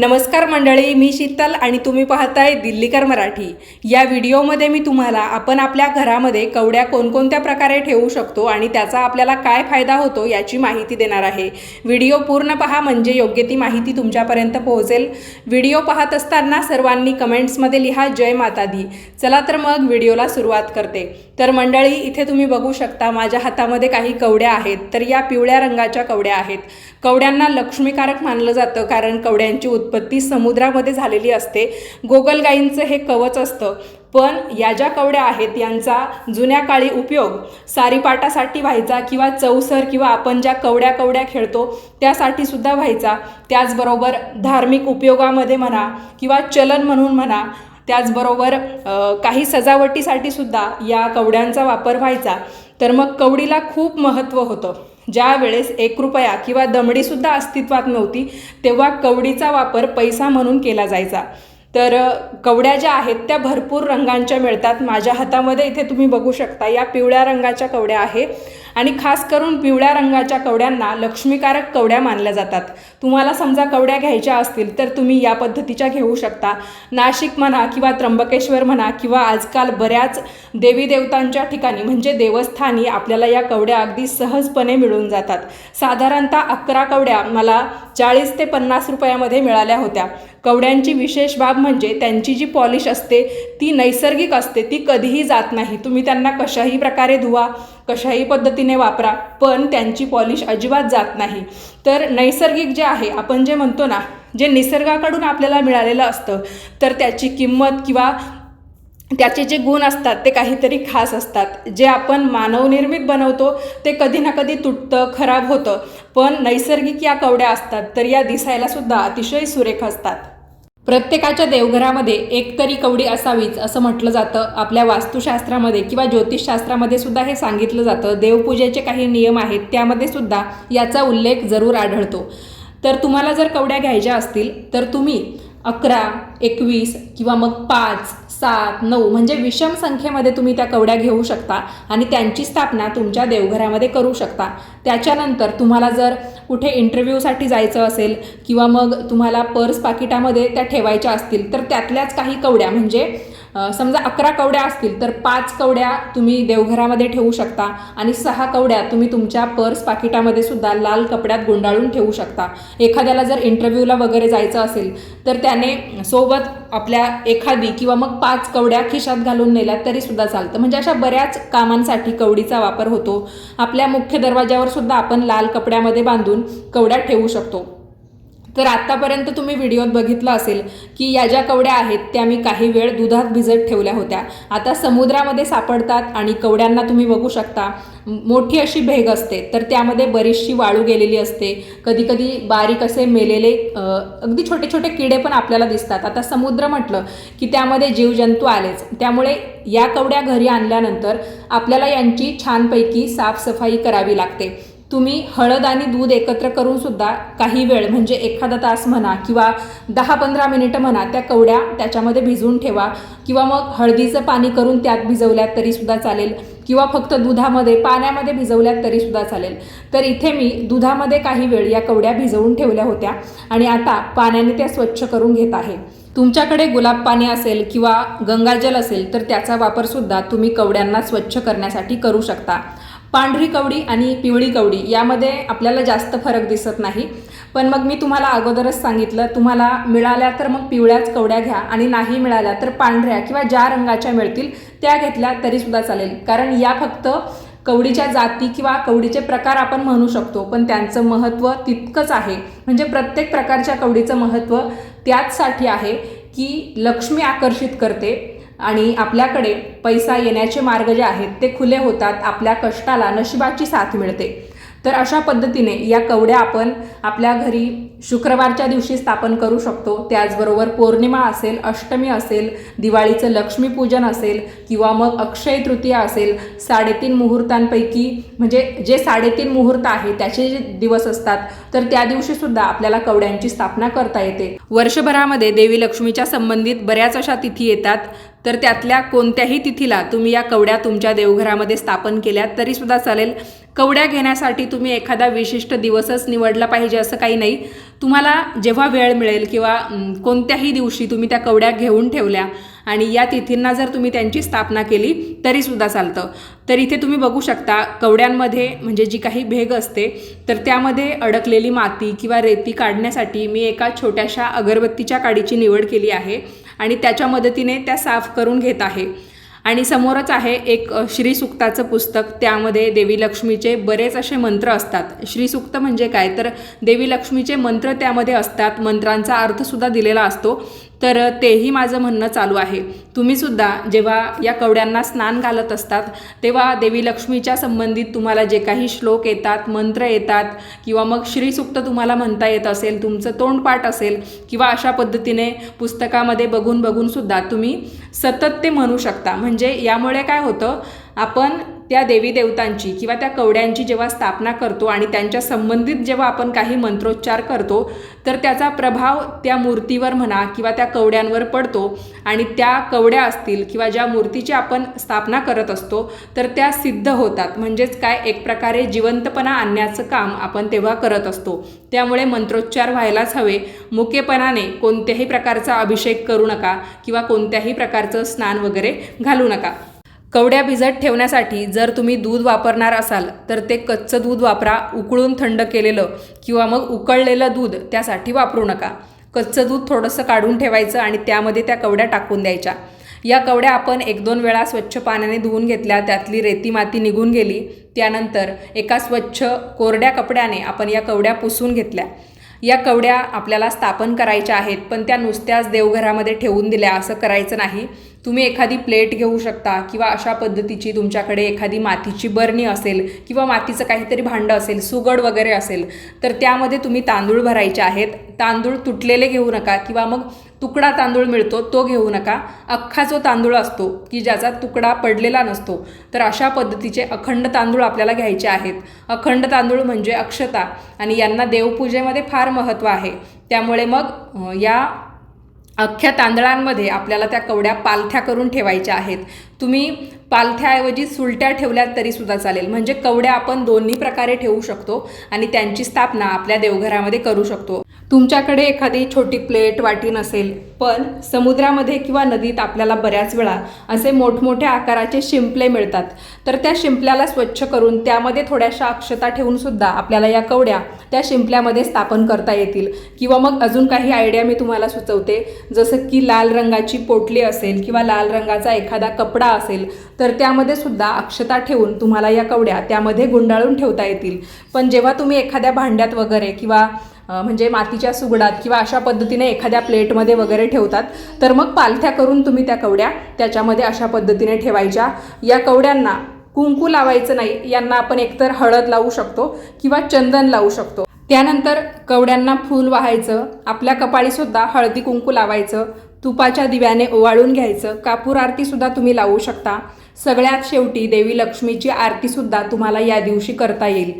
नमस्कार मंडळी मी शीतल आणि तुम्ही पाहताय दिल्लीकर मराठी. या व्हिडिओमध्ये मी तुम्हाला आपण आपल्या घरामध्ये कवड्या कोणकोणत्या प्रकारे ठेवू शकतो आणि त्याचा आपल्याला काय फायदा होतो याची माहिती देणार आहे. व्हिडिओ पूर्ण पहा म्हणजे योग्य ती माहिती तुमच्यापर्यंत पोहोचेल. व्हिडिओ पाहत असताना सर्वांनी कमेंट्समध्ये लिहा जय माता दी चला तर मग व्हिडिओला सुरुवात करते. तर मंडळी इथे तुम्ही बघू शकता माझ्या हातामध्ये काही कवड्या आहेत तर या पिवळ्या रंगाच्या कवड्या आहेत. कवड्यांना लक्ष्मीकारक मानलं जातं कारण कवड्यांची उत्पत्ती समुद्रामध्ये झालेली असते. गोगलगाईंचं हे कवच असतं. पण या ज्या कवड्या आहेत यांचा जुन्या काळी उपयोग सारीपाटासाठी व्हायचा किंवा चौसर किंवा आपण ज्या कवड्या कवड्या खेळतो त्यासाठी सुद्धा व्हायचा. त्याचबरोबर धार्मिक उपयोगामध्ये म्हणा किंवा चलन म्हणून म्हणा त्याचबरोबर काही सजावटीसाठी सुद्धा या कवड्यांचा वापर व्हायचा. तर मग कवडीला खूप महत्त्व होतं. ज्या वेळेस एक रुपया किंवा दमडीसुद्धा अस्तित्वात नव्हती तेव्हा कवडीचा वापर पैसा म्हणून केला जायचा. तर कवड्या ज्या आहेत त्या भरपूर रंगांच्या मिळतात. माझ्या हातामध्ये इथे तुम्ही बघू शकता या पिवळ्या रंगाच्या कवड्या आहे आणि खास करून पिवळ्या रंगाच्या कवड्यांना लक्ष्मीकारक कवड्या मानल्या जातात. तुम्हाला समजा कवड्या घ्यायच्या असतील तर तुम्ही या पद्धतीच्या घेऊ शकता. नाशिक म्हणा किंवा त्र्यंबकेश्वर म्हणा किंवा आजकाल बऱ्याच देवी देवतांच्या ठिकाणी म्हणजे देवस्थानी आपल्याला या कवड्या अगदी सहजपणे मिळून जातात. साधारणतः अकरा कवड्या मला चाळीस ते पन्नास रुपयामध्ये मिळाल्या होत्या. कवड्यांची विशेष बाब म्हणजे त्यांची जी पॉलिश असते ती नैसर्गिक असते ती कधीही जात नाही. तुम्ही त्यांना कशाही प्रकारे धुवा कशाही पद्धतीने वापरा पण त्यांची पॉलिश अजिबात जात नाही. तर नैसर्गिक जे आहे आपण जे म्हणतो ना जे निसर्गाकडून आपल्याला मिळालेलं असतं तर त्याची किंमत किंवा त्याचे जे गुण असतात ते काहीतरी खास असतात. जे आपण मानवनिर्मित बनवतो ते कधी ना कधी तुटतं खराब होतं. पण नैसर्गिक या कवड्या असतात तर या दिसायलासुद्धा अतिशय सुरेख असतात. प्रत्येकाच्या देवघरामध्ये एक तरी कवडी असावीच असं म्हटलं जातं. आपल्या वास्तुशास्त्रामध्ये किंवा ज्योतिषशास्त्रामध्ये सुद्धा हे सांगितलं जातं. देवपूजेचे काही नियम आहेत त्यामध्ये सुद्धा याचा उल्लेख जरूर आढळतो. तर तुम्हाला जर कवड्या घ्यायच्या असतील तर तुम्ही अकरा एकवीस किंवा मग पाच सात नऊ म्हणजे विषम संख्येमध्ये तुम्ही त्या कवड्या घेऊ शकता आणि त्यांची स्थापना तुमच्या देवघरामध्ये करू शकता. त्याच्यानंतर तुम्हाला जर कुठे इंटरव्ह्यूसाठी जायचं असेल किंवा मग तुम्हाला पर्स पाकिटामध्ये त्या ठेवायच्या असतील तर त्यातल्याच काही कवड्या म्हणजे समजा अकरा कवड्या असतील तर पाच कवड्या तुम्ही देवघरामध्ये ठेवू शकता आणि सहा कवड्या तुम्ही तुमच्या पर्स पाकिटामध्ये सुद्धा लाल कपड्यात गुंडाळून ठेवू शकता. एखाद्याला जर इंटरव्ह्यूला वगैरे जायचं असेल तर त्याने सोबत आपल्या एखादी किंवा मग पाच कवड्या खिशात घालून नेल्या तरी सुद्धा चालतं. म्हणजे अशा बऱ्याच कामांसाठी कवडीचा वापर होतो. आपल्या मुख्य दरवाज्यावर सुद्धा आपण लाल कपड्यामध्ये बांधून कवड्या ठेवू शकतो. तर आत्तापर्यंत तुम्ही व्हिडिओत बघितलं असेल की या ज्या कवड्या आहेत त्या मी काही वेळ दुधात भिजत ठेवल्या होत्या. आता समुद्रामध्ये सापडतात आणि कवड्यांना तुम्ही बघू शकता. मोठी अशी भेग असते तर त्यामध्ये बरीचशी वाळू गेलेली असते. कधी कधी बारीक असे मेलेले अगदी छोटे छोटे किडे पण आपल्याला दिसतात. आता समुद्र म्हटलं की त्यामध्ये जीवजंतू आलेच. त्यामुळे या कवड्या घरी आणल्यानंतर आपल्याला यांची छानपैकी साफसफाई करावी लागते. तुम्ही हळद आणि दूध एकत्र करून सुद्धा काही वेळ म्हणजे एखादा तास म्हणा किंवा दहा पंधरा मिनिटं म्हणा त्या कवड्या त्याच्यामध्ये भिजवून ठेवा. किंवा मग हळदीचं पाणी करून त्यात भिजवल्यात तरीसुद्धा चालेल. किंवा फक्त दुधामध्ये पाण्यामध्ये भिजवल्यात तरीसुद्धा चालेल. तर इथे मी दुधामध्ये काही वेळ या कवड्या भिजवून ठेवल्या होत्या आणि आता पाण्याने त्या स्वच्छ करून घेत आहे. तुमच्याकडे गुलाब पाणी असेल किंवा गंगाजल असेल तर त्याचा वापरसुद्धा तुम्ही कवड्यांना स्वच्छ करण्यासाठी करू शकता. पांढरी कवडी आणि पिवळी कवडी यामध्ये आपल्याला जास्त फरक दिसत नाही. पण मग मी तुम्हाला अगोदरच सांगितलं तुम्हाला मिळाल्या तर मग पिवळ्याच कवड्या घ्या आणि नाही मिळाल्या तर पांढऱ्या किंवा ज्या रंगाच्या मिळतील त्या घेतल्या तरीसुद्धा चालेल. कारण या फक्त कवडीच्या जाती किंवा कवडीचे प्रकार आपण म्हणू शकतो पण त्यांचं महत्त्व तितकंच आहे. म्हणजे प्रत्येक प्रकारच्या कवडीचं महत्त्व त्याचसाठी आहे की लक्ष्मी आकर्षित करते. आणि आपल्याकडे पैसा येण्याचे मार्ग जे आहेत ते खुले होतात आपल्या कष्टाला नशिबाची साथ मिळते. तर अशा पद्धतीने या कवड्या आपण आपल्या घरी शुक्रवारच्या दिवशी स्थापन करू शकतो. त्याचबरोबर पौर्णिमा असेल अष्टमी असेल दिवाळीचं लक्ष्मीपूजन असेल किंवा मग अक्षय तृतीया असेल साडेतीन मुहूर्तांपैकी म्हणजे जे साडेतीन मुहूर्त आहे त्याचे जे दिवस असतात तर त्या दिवशी सुद्धा आपल्याला कवड्यांची स्थापना करता येते. वर्षभरामध्ये देवी लक्ष्मीच्या संबंधित बऱ्याच अशा तिथी येतात. तर त्यातल्या कोणत्याही तिथीला तुम्ही या कवड्या तुमच्या देवघरामध्ये स्थापन केल्यात तरीसुद्धा चालेल. कवड्या घेण्यासाठी तुम्ही एखादा विशिष्ट दिवसच निवडला पाहिजे असं काही नाही. तुम्हाला जेव्हा वेळ मिळेल किंवा कोणत्याही दिवशी तुम्ही त्या कवड्या घेऊन ठेवल्या आणि या तिथींना जर तुम्ही त्यांची स्थापना केली तरीसुद्धा चालतं. तर इथे तुम्ही बघू शकता कवड्यांमध्ये म्हणजे जी काही भेग असते तर त्यामध्ये अडकलेली माती किंवा रेती काढण्यासाठी मी एका छोट्याशा अगरबत्तीच्या काडीची निवड केली आहे. आणि त्याच्या मदतीने त्या साफ करून घेत आहे. आणि समोरच आहे एक श्रीसुक्ताचं पुस्तक. त्यामध्ये देवी लक्ष्मीचे बरेच असे मंत्र असतात. श्रीसुक्त म्हणजे काय? तर देवी लक्ष्मीचे मंत्र त्यामध्ये असतात. मंत्रांचा अर्थसुद्धा दिलेला असतो. तर तेही माझं म्हणणं चालू आहे. तुम्हीसुद्धा जेव्हा या कवड्यांना स्नान घालत असतात तेव्हा देवी लक्ष्मीच्या संबंधित तुम्हाला जे काही श्लोक येतात मंत्र येतात किंवा मग श्रीसुक्त तुम्हाला म्हणता येत असेल तुमचं तोंडपाठ असेल किंवा अशा पद्धतीने पुस्तकामध्ये बघून बघूनसुद्धा तुम्ही सतत ते म्हणू शकता. म्हणजे यामुळे काय होतं आपण त्या देवी देवतांची किंवा त्या कवड्यांची जेव्हा स्थापना करतो आणि त्यांच्या संबंधित जेव्हा आपण काही मंत्रोच्चार करतो तर त्याचा प्रभाव त्या मूर्तीवर म्हणा किंवा त्या कवड्यांवर पडतो आणि त्या कवड्या असतील किंवा ज्या मूर्तीची आपण स्थापना करत असतो तर त्या सिद्ध होतात. म्हणजेच काय? एक प्रकारे जिवंतपणा आणण्याचं काम आपण तेव्हा करत असतो. त्यामुळे मंत्रोच्चार व्हायलाच हवे. मुकेपणाने कोणत्याही प्रकारचा अभिषेक करू नका किंवा कोणत्याही प्रकारचं स्नान वगैरे घालू नका. कवड्या भिजत ठेवण्यासाठी जर तुम्ही दूध वापरणार असाल तर ते कच्चं दूध वापरा उकळून थंड केलेलं किंवा मग उकळलेलं दूध त्यासाठी वापरू नका. कच्चं दूध थोडंसं काढून ठेवायचं आणि त्यामध्ये त्या कवड्या टाकून द्यायच्या. या कवड्या आपण एक दोन वेळा स्वच्छ पाण्याने धुवून घेतल्या त्यातली रेती माती निघून गेली. त्यानंतर एका स्वच्छ कोरड्या कपड्याने आपण या कवड्या पुसून घेतल्या. या कवड्या आपल्याला स्थापन करायच्या आहेत पण त्या नुसत्याच देवघरामध्ये ठेवून दिल्या असं करायचं नाही. तुम्ही एखादी प्लेट घेऊ शकता किंवा अशा पद्धतीची तुमच्याकडे एखादी मातीची बरणी असेल किंवा मातीचं काहीतरी भांडं असेल सुगड वगैरे असेल तर त्यामध्ये तुम्ही तांदूळ भरायचे आहेत. तांदूळ तुटलेले घेऊ नका किंवा मग तुकडा तांदूळ मिळतो तो घेऊ नका. अख्खा जो तांदूळ असतो की ज्याचा तुकडा पडलेला नसतो तर अशा पद्धतीचे अखंड तांदूळ आपल्याला घ्यायचे आहेत. अखंड तांदूळ म्हणजे अक्षता आणि यांना देवपूजेमध्ये फार महत्त्व आहे. त्यामुळे मग या अख्ख्या तांदळांमध्ये आपल्याला त्या कवड्या पालथ्या करून ठेवायच्या आहेत. तुम्ही पालथ्याऐवजी सुलट्या ठेवल्या तरीसुद्धा चालेल. म्हणजे कवड्या आपण दोन्ही प्रकारे ठेवू शकतो आणि त्यांची स्थापना आपल्या देवघरामध्ये करू शकतो. तुमच्याकडे एखादी छोटी प्लेट वाटी नसेल पण समुद्रामध्ये किंवा नदीत आपल्याला बऱ्याच वेळा असे मोठमोठ्या आकाराचे शिंपले मिळतात. तर त्या शिंपल्याला स्वच्छ करून त्यामध्ये थोड्याशा अक्षता ठेवूनसुद्धा आपल्याला या कवड्या त्या शिंपल्यामध्ये स्थापन करता येतील. किंवा मग अजून काही आयडिया मी तुम्हाला सुचवते. जसं की लाल रंगाची पोटली असेल किंवा लाल रंगाचा एखादा कपडा असेल तर त्यामध्ये सुद्धा अक्षता ठेवून तुम्हाला या कवड्या त्यामध्ये गुंडाळून ठेवता येतील. पण जेव्हा तुम्ही एखाद्या भांड्यात वगैरे किंवा म्हणजे मातीच्या सुगडात किंवा अशा पद्धतीने एखाद्या प्लेटमध्ये वगैरे ठेवतात. तर मग पालथ्या करून तुम्ही त्या कवड्या त्याच्यामध्ये अशा पद्धतीने ठेवायच्या. या कवड्यांना कुंकू लावायचं नाही यांना आपण एकतर हळद लावू शकतो किंवा चंदन लावू शकतो. त्यानंतर कवड्यांना फूल वाहायचं आपल्या कपाळीसुद्धा हळदी कुंकू लावायचं तुपाच्या दिव्याने ओवाळून घ्यायचं कापूर आरतीसुद्धा तुम्ही लावू शकता. सगळ्यात शेवटी देवी लक्ष्मीची आरतीसुद्धा तुम्हाला या दिवशी करता येईल.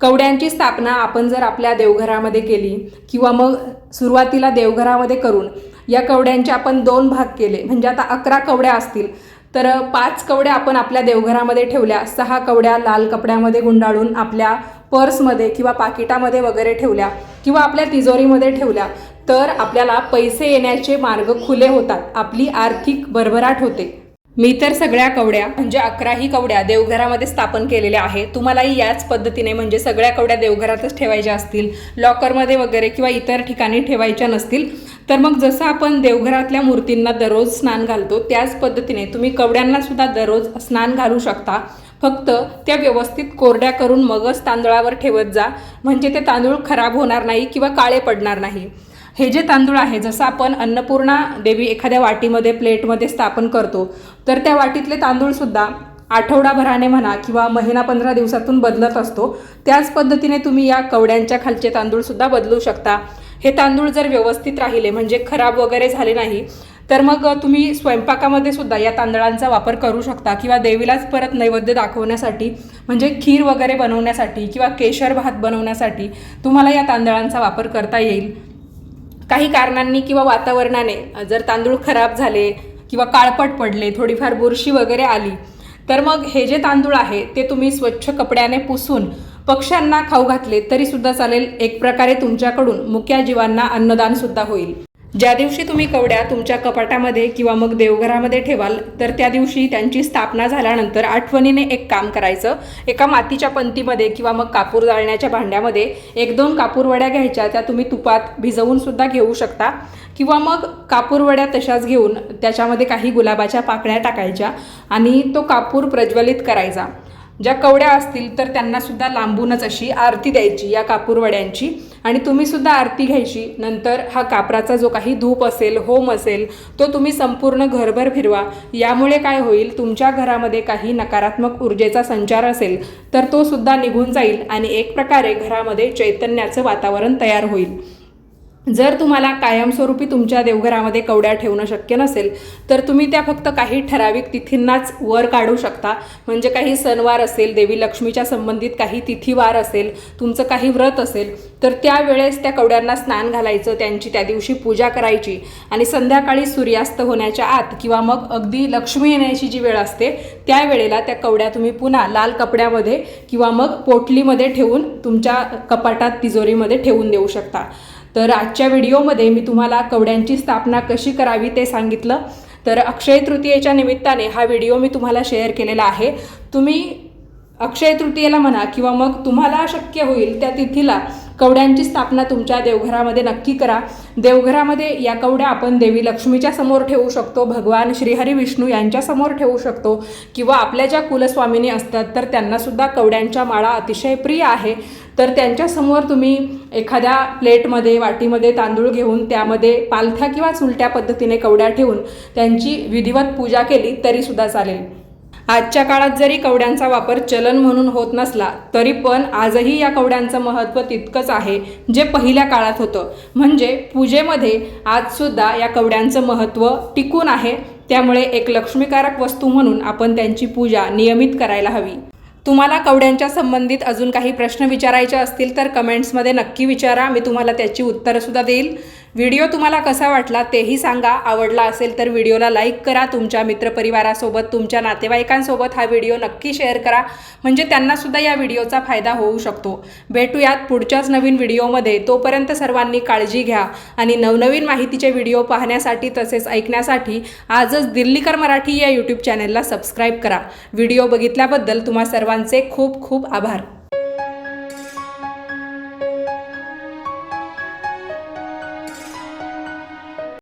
कवड्यांची स्थापना आपण जर आपल्या देवघरामध्ये केली किंवा मग सुरुवातीला देवघरामध्ये करून या कवड्यांचे आपण दोन भाग केले म्हणजे आता अकरा कवड्या असतील तर पाच कवड्या आपण आपल्या देवघरामध्ये ठेवल्या सहा कवड्या लाल कपड्यामध्ये गुंडाळून आपल्या पर्समध्ये किंवा पाकिटामध्ये वगैरे ठेवल्या किंवा आपल्या तिजोरीमध्ये ठेवल्या तर आपल्याला पैसे येण्याचे मार्ग खुले होतात आपली आर्थिक भरभराट होते. मी तर सगळ्या कवड्या म्हणजे अकराही कवड्या देवघरामध्ये स्थापन केलेल्या आहे तुम्हालाही याच पद्धतीने म्हणजे सगळ्या कवड्या देवघरातच ठेवायच्या असतील लॉकरमध्ये वगैरे किंवा इतर ठिकाणी ठेवायच्या नसतील. तर मग जसं आपण देवघरातल्या मूर्तींना दररोज स्नान घालतो त्याच पद्धतीने तुम्ही कवड्यांना सुद्धा दररोज स्नान घालू शकता. फक्त त्या व्यवस्थित कोरड्या करून मगच तांदळावर ठेवत जा. म्हणजे ते तांदूळ खराब होणार नाही किंवा काळे पडणार नाही. हे जे तांदूळ आहे जसं आपण अन्नपूर्णा देवी एखाद्या वाटीमध्ये प्लेटमध्ये स्थापन करतो तर त्या वाटीतले तांदूळसुद्धा आठवडाभराने म्हणा किंवा महिना पंधरा दिवसातून बदलत असतो. त्याच पद्धतीने तुम्ही या कवड्यांच्या खालचे तांदूळसुद्धा बदलू शकता. हे तांदूळ जर व्यवस्थित राहिले म्हणजे खराब वगैरे झाले नाही तर मग तुम्ही स्वयंपाकामध्ये सुद्धा या तांदळांचा वापर करू शकता किंवा देवीलाच परत नैवेद्य दाखवण्यासाठी म्हणजे खीर वगैरे बनवण्यासाठी किंवा केशर भात बनवण्यासाठी तुम्हाला या तांदळांचा वापर करता येईल. काही कारणांनी किंवा वातावरणाने जर तांदूळ खराब झाले किंवा काळपट पडले थोडीफार बुरशी वगैरे आली तर मग हे जे तांदूळ आहे ते तुम्ही स्वच्छ कपड्याने पुसून पक्ष्यांना खाऊ घातले तरीसुद्धा चालेल. एक प्रकारे तुमच्याकडून मुक्या जीवांना अन्नदान सुद्धा होईल. ज्या दिवशी तुम्ही कवड्या तुमच्या कपाटामध्ये किंवा मग देवघरामध्ये ठेवाल तर त्या दिवशी त्यांची स्थापना झाल्यानंतर आठवणीने एक काम करायचं. एका मातीच्या पंतीमध्ये किंवा मग कापूर जाळण्याच्या भांड्यामध्ये एक दोन कापूरवड्या घ्यायच्या त्या तुम्ही तुपात भिजवून सुद्धा घेऊ शकता. किंवा मग कापूरवड्या तशाच घेऊन त्याच्यामध्ये काही गुलाबाच्या पाकळ्या टाकायच्या आणि तो कापूर प्रज्वलित करायचा. ज्या कवड्या असतील तर त्यांनासुद्धा लांबूनच अशी आरती द्यायची या कापूरवड्यांची आणि तुम्हीसुद्धा आरती घ्यायची. नंतर हा कापराचा जो काही धूप असेल होम असेल तो तुम्ही संपूर्ण घरभर फिरवा. यामुळे काय होईल तुमच्या घरामध्ये काही नकारात्मक ऊर्जेचा संचार असेल तर तो सुद्धा निघून जाईल आणि एक प्रकारे घरामध्ये चैतन्याचं वातावरण तयार होईल. जर तुम्हाला कायमस्वरूपी तुमच्या देवघरामध्ये कवड्या ठेवणं शक्य नसेल तर तुम्ही त्या फक्त काही ठराविक तिथींनाच वर काढू शकता. म्हणजे काही सणवार असेल देवी लक्ष्मीच्या संबंधित काही तिथीवार असेल तुमचं काही व्रत असेल तर त्यावेळेस त्या कवड्यांना स्नान घालायचं त्यांची त्या दिवशी पूजा करायची आणि संध्याकाळी सूर्यास्त होण्याच्या आत किंवा मग अगदी लक्ष्मी येण्याची जी वेळ असते त्यावेळेला त्या कवड्या तुम्ही पुन्हा लाल कपड्यामध्ये किंवा मग पोटलीमध्ये ठेवून तुमच्या कपाटात तिजोरीमध्ये ठेवून देऊ शकता. तर आजच्या व्हिडिओमध्ये मी तुम्हाला कवड्यांची स्थापना कशी करावी ते सांगितलं. तर अक्षय तृतीयेच्या निमित्ताने हा व्हिडिओ मी तुम्हाला शेअर केलेला आहे. तुम्ही अक्षय तृतीयेला म्हणा किंवा मग तुम्हाला शक्य होईल त्या तिथीला कवड्यांची स्थापना तुमच्या देवघरामध्ये नक्की करा. देवघरामध्ये या कवड्या आपण देवी लक्ष्मीच्या समोर ठेवू शकतो भगवान श्रीहरी विष्णू यांच्यासमोर ठेवू शकतो किंवा आपल्या ज्या कुलस्वामिनी असतात तर त्यांनासुद्धा कवड्यांच्या माळा अतिशय प्रिय आहे. तर त्यांच्यासमोर तुम्ही एखाद्या प्लेटमध्ये वाटीमध्ये तांदूळ घेऊन त्यामध्ये पालथ्या किंवा चुलट्या पद्धतीने कवड्या ठेवून त्यांची विधिवत पूजा केली तरीसुद्धा चालेल. आजच्या काळात जरी कवड्यांचा वापर चलन म्हणून होत नसला तरी पण आजही या कवड्यांचं महत्त्व तितकंच आहे जे पहिल्या काळात होतं. म्हणजे पूजेमध्ये आजसुद्धा या कवड्यांचं महत्त्व टिकून आहे त्यामुळे एक लक्ष्मीकारक वस्तू म्हणून आपण त्यांची पूजा नियमित करायला हवी. तुम्हाला कवड्यांच्या संबंधित अजून काही प्रश्न विचारायचे असतील तर कमेंट्समध्ये नक्की विचारा. मी तुम्हाला त्याची उत्तरंसुद्धा देईल. व्हिडिओ तुम्हाला कसा वाटला तेही सांगा. आवडला असेल तर व्हिडिओला लाईक करा. तुमच्या मित्रपरिवारासोबत तुमच्या नातेवाईकांसोबत हा व्हिडिओ नक्की शेअर करा. म्हणजे त्यांनासुद्धा या व्हिडिओचा फायदा होऊ शकतो. भेटूयात पुढच्याच नवीन व्हिडिओमध्ये. तोपर्यंत सर्वांनी काळजी घ्या आणि नवनवीन माहितीचे व्हिडिओ पाहण्यासाठी तसेच ऐकण्यासाठी आजच दिल्लीकर मराठी या यूट्यूब चॅनलला सबस्क्राईब करा. व्हिडिओ बघितल्याबद्दल तुम्हा सर्वांचे खूप खूप आभार.